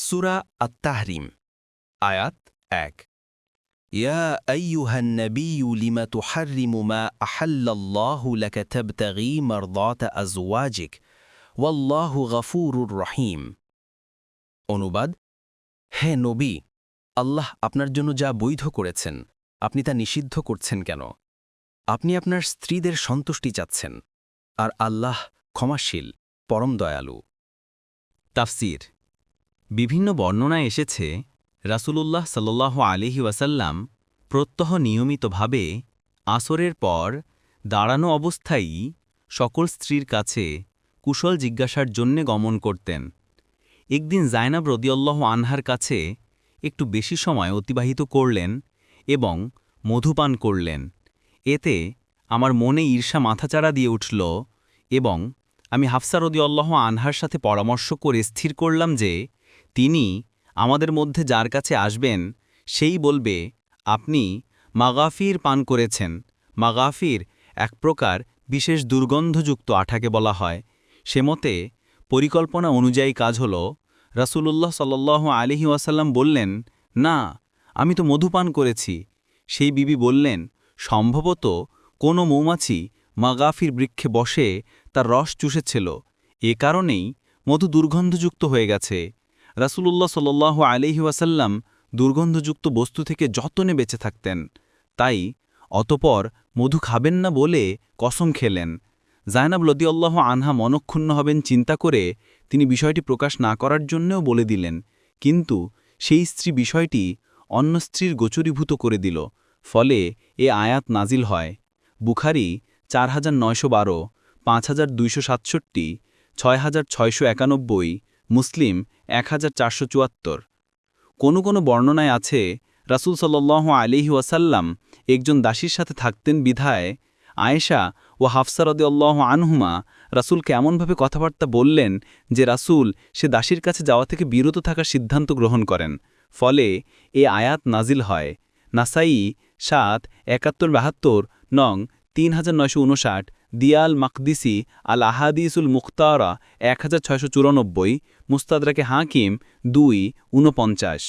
সুরা আত্মাহরিম আয়াত এক। ইয়া লিমা মা গফুরুর রহিম। অনুবাদ, হে নবী, আল্লাহ আপনার জন্য যা বৈধ করেছেন, আপনি তা নিষিদ্ধ করছেন কেন? আপনি আপনার স্ত্রীদের সন্তুষ্টি চাচ্ছেন, আর আল্লাহ ক্ষমাশীল, পরম দয়ালু। তাফসির বিভিন্ন বর্ণনায় এসেছে, রাসূলুল্লাহ সাল্লাহ আলিহি ওয়াসাল্লাম প্রত্যহ নিয়মিতভাবে আসরের পর দাঁড়ানো অবস্থায়ই সকল স্ত্রীর কাছে কুশল জিজ্ঞাসার জন্যে গমন করতেন। একদিন জায়নাব রদিয়াল্লাহ আনহার কাছে একটু বেশি সময় অতিবাহিত করলেন এবং মধুপান করলেন। এতে আমার মনে ঈর্ষা মাথাচাড়া দিয়ে উঠল এবং আমি হাফসা রদিয়াল্লাহ আনহার সাথে পরামর্শ করে স্থির করলাম যে তিনি আমাদের মধ্যে যার কাছে আসবেন, সেই বলবে, আপনি মাগাফির পান করেছেন। মাগাফির এক প্রকার বিশেষ দুর্গন্ধযুক্ত আঠাকে বলা হয়। সে মতে, পরিকল্পনা অনুযায়ী কাজ হল, রাসূলুল্লাহ সাল্লাহ আলিহি ওয়াসাল্লাম বললেন, না, আমি তো মধুপান করেছি। সেই বিবি বললেন, সম্ভবত কোনো মৌমাছি মাগাফির বৃক্ষে বসে তার রস চুষেছিল। এ কারণেই মধু দুর্গন্ধযুক্ত হয়ে গেছে। রাসূলুল্লাহ সাল্লাহ আলিহি ওয়াসাল্লাম দুর্গন্ধযুক্ত বস্তু থেকে যতনে বেঁচে থাকতেন। তাই অতপর মধু খাবেন না বলে কসম খেলেন। জায়নাব লদিয়াল্লাহ আনহা মনক্ষুণ্ণ হবেন চিন্তা করে তিনি বিষয়টি প্রকাশ না করার জন্যও বলে দিলেন। কিন্তু সেই স্ত্রী বিষয়টি অন্য স্ত্রীর গোচরীভূত করে দিল। ফলে এ আয়াত নাজিল হয়। বুখারি চার হাজার নয়শো বারো, পাঁচ হাজার দুইশো সাতষট্টি, ছয় হাজার ছয়শো একানব্বই মুসলিম এক হাজার চারশো চুয়াত্তর। কোনো কোনো বর্ণনায় আছে, রাসুল সাল্লাহ আলিহি ওয়াসাল্লাম একজন দাসীর সাথে থাকতেন বিধায়, আয়েশা ও হাফসারদে আল্লাহ আনহুমা রাসুলকে এমনভাবে কথাবার্তা বললেন যে রাসুল সে দাসীর কাছে যাওয়া থেকে বিরত থাকার সিদ্ধান্ত গ্রহণ করেন। ফলে এ আয়াত নাজিল হয়। নাসাই সাত, একাত্তর, বাহাত্তর, নং, তিন হাজার নয়শো উনষাট দিয়াল মাকদিসি আল আহাদিসুল মুখতারা এক হাজার ছয়শো চুরানব্বই মুস্তাদরাকে হাকিম দুই ঊনপঞ্চাশ।